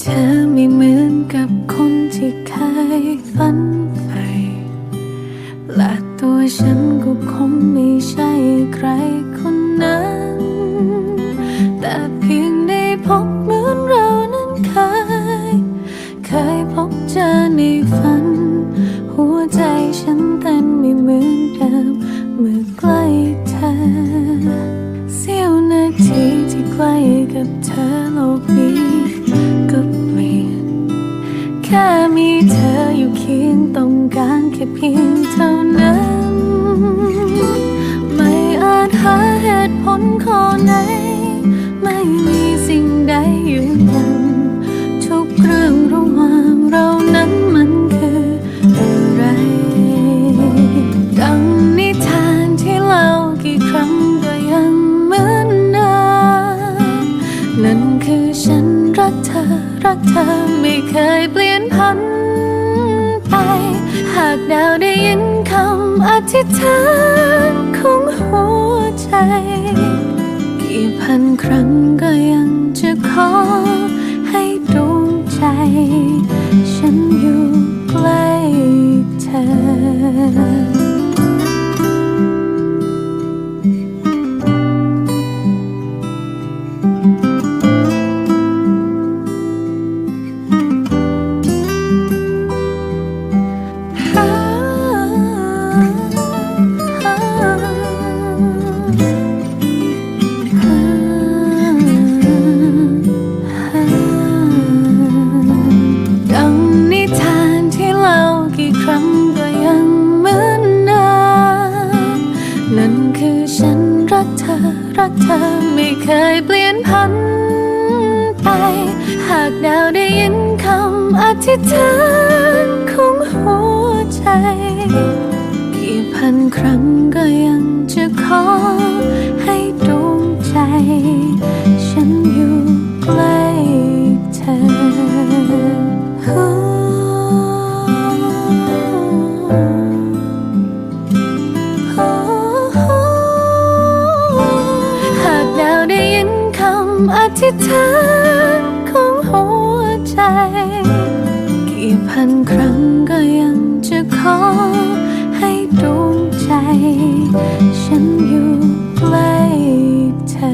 เธอไม่เหมือนกับคนที่เคยฝันใฝ่และตัวฉันก็คงไม่ใช่ใครคนนั้น แต่เพียงได้พบเหมือนเรานั้นเคย เคยพบเจอในฝัน หัวใจฉันเต้นไม่เหมือนเดิมเมื่อใกล้ เสี้ยวนาทีที่ใกล้กับเธอโลกนี้ก็เปลี่ยนแค่มีเธออยู่เคียงต้องการแค่เพียง รักเธอไม่เคยเปลี่ยนพันไป หากดาวได้ยินคำอธิษฐานของหัวใจ กี่พันครั้งก็ยังจะขอให้ดวงใจ คือฉันรักเธอ รักเธอไม่เคยเปลี่ยนพันไป หากดาวได้ยินคำอธิษฐานของหัวใจำอธิษฐานของหัวใจ กี่พันครั้งก็ยังจะขอให้ดวงใจ ฉันอยู่ใกล้เธอ